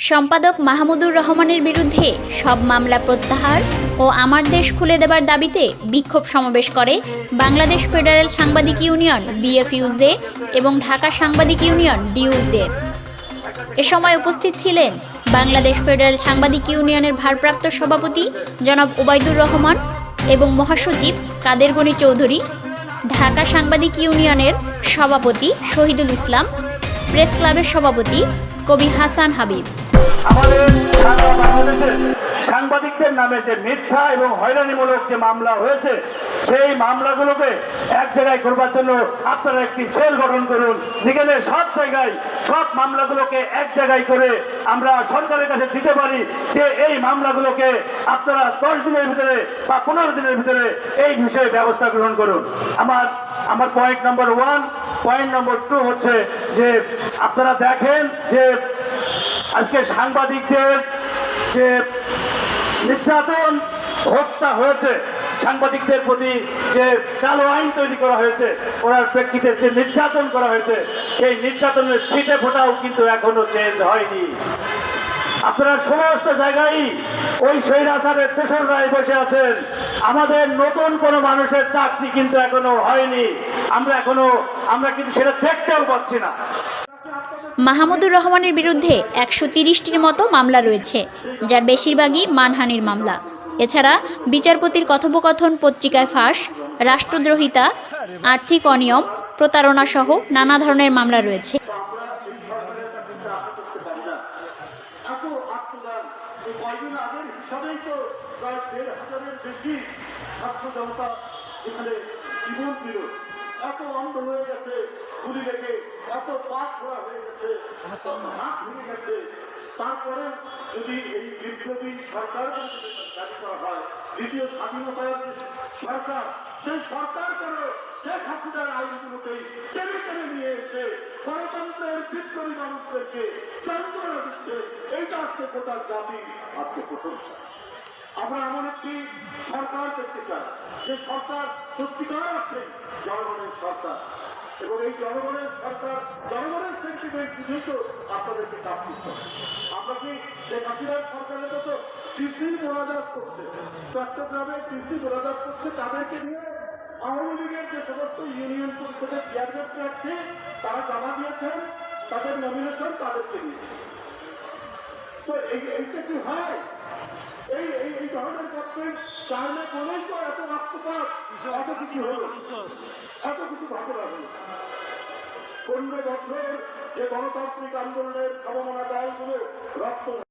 সম্পাদক মাহমুদুর রহমানের বিরুদ্ধে সব মামলা প্রত্যাহার ও আমার দেশ খুলে দেবার দাবিতে বিক্ষোভ সমাবেশ করে বাংলাদেশ ফেডারেল সাংবাদিক ইউনিয়ন, বিএফইউজে এবং ঢাকা সাংবাদিক ইউনিয়ন ডিউজে এ সময় উপস্থিত ছিলেন বাংলাদেশ ফেডারেল সাংবাদিক ইউনিয়নের ভারপ্রাপ্ত সভাপতি জনাব ওবায়দুর রহমান এবং মহাসচিব কাদের গনি চৌধুরী, ঢাকা সাংবাদিক ইউনিয়নের সভাপতি শহীদুল ইসলাম প্রেস ক্লাবের সভাপতি কবি হাসান হাবিব। আমাদের সাংবাদিকদের নামে যে মিথ্যা এবং হয়রানিমূলক যে মামলা হয়েছে, সেই মামলাগুলোকে এক জায়গায় করবার জন্য আপনারা একটি সেল গঠন করুন। যেখানে সব জায়গায় সব মামলাগুলোকে এক জায়গায় করে আমরা সরকারের কাছে দিতে পারি যে এই মামলাগুলোকে আপনারা দশ দিনের ভিতরে বা পনেরো দিনের ভিতরে এই বিষয়ে ব্যবস্থা গ্রহণ করুন। আমার আমার point number one point number two হচ্ছে যে আপনারা দেখেন যে আজকে সাংবাদিকদের যে নির্যাতন, হত্যা হয়েছে, সাংবাদিকদের প্রতি যে কালো আইন তৈরি করা হয়েছে, ওনার প্রেক্ষিতে যে নির্যাতন করা হয়েছে, সেই নির্যাতনের ছিটে ফোটাও কিন্তু এখনও চেঞ্জ হয়নি। আপনারা সমস্ত জায়গায় ওই স্বৈরাচারের তেসররায় বসে আছেন। আমাদের নতুন কোনো মানুষের চাকরি কিন্তু এখনও হয়নি। আমরা এখনও, আমরা কিন্তু সেটা দেখতেও পাচ্ছি না। মাহমুদুর রহমানের বিরুদ্ধে একশো তিরিশটির মতো মামলা রয়েছে, যার বেশিরভাগই মানহানির মামলা। এছাড়া বিচারপতির কথোপকথন পত্রিকায় ফাঁস, রাষ্ট্রদ্রোহিতা, আর্থিক অনিয়ম, প্রতারণা সহ নানা ধরনের মামলা রয়েছে এত তো প্রায় দেড় হাজারের বেশি ছাত্র জনতা এখানে জীবন এত অন্ধ হয়ে গেছে এত পাক হয়ে গেছে ভেঙে গেছে। তারপরে যদি এই বিপ্লবী সরকার দাবি করা হয়, দ্বিতীয় স্বাধীনতার সরকার, সেই সরকার করে শেখ হাসিনার আইনগুলোকেই টেনে টেনে নিয়ে এসে গণতন্ত্রের বিপ্লবী মানুষদেরকে যন্ত্রণা দিচ্ছে। এইটা আজকে গোটা জাতি আজকে প্রশংসা। আমরা এমন একটি সরকার দেখতে চাই, যে সরকার সত্যিকার অর্থে জনগণের সরকার। এবং এই জনগণের সরকার, জনগণের সেন্টিমেন্ট বুঝেই তো আপনাদেরকে কাজ করতে হবে। আমরা কি শেখ হাসিনার সরকারের মতো টিসির মোনাজাত করছে চট্টগ্রামে কৃষি মোনাজাত করছে তাদেরকে নিয়ে আওয়ামী লীগের যে সমস্ত ইউনিয়ন পরিষদের চেয়ারম্যান প্রার্থী তারা জমা দিয়েছেন, তাদের নমিনেশন তাদেরকে নিয়ে তো এই এইটা কি হয়? এই এই এই ধরনের গভর্নমেন্ট চাইলে বলেই তো এত রক্তপাত এত কিছু হলো। এত কিছু ঘটনা হলো। পনেরো বছর যে গণতান্ত্রিক আন্দোলনের সম্ভাবনা দলগুলো রক্ত